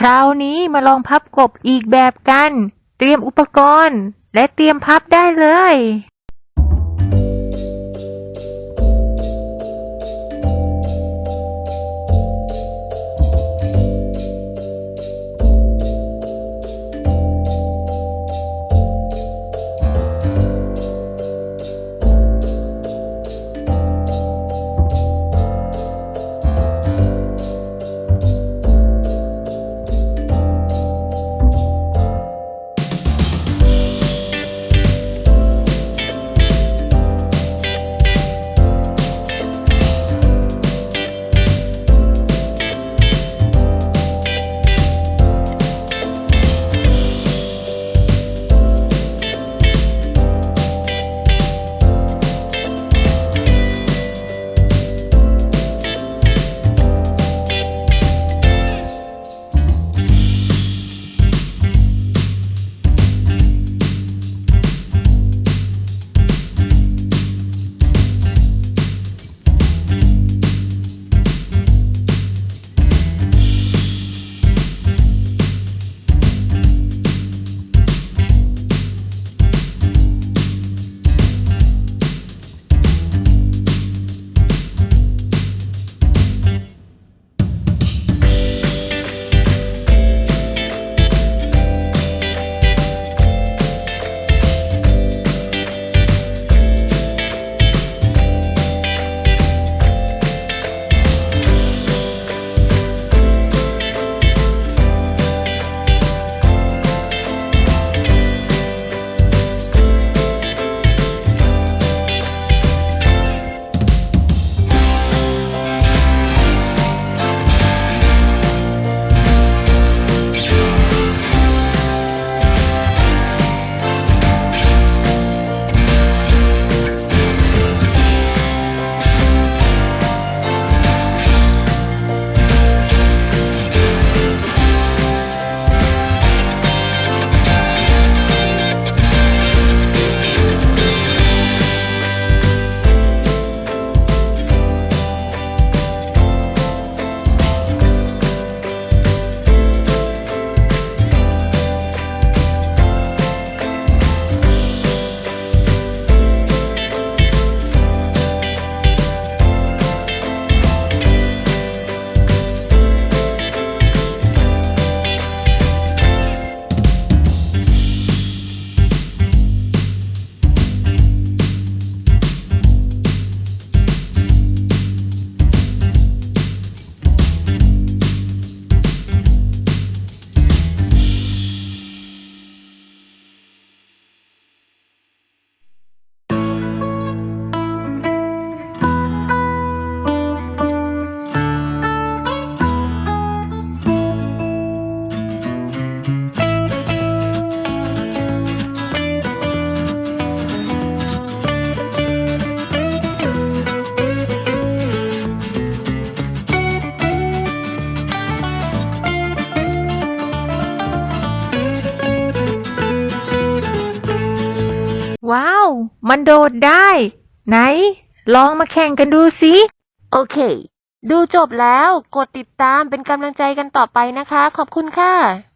คราวนี้มาลองพับกบอีกแบบกัน เตรียมอุปกรณ์ และเตรียมพับได้เลย มันโดดได้ ไหน ลองมาแข่งกันดูสิ โอเค ดูจบแล้ว กดติดตามเป็นกำลังใจกันต่อไปนะคะ ขอบคุณค่ะ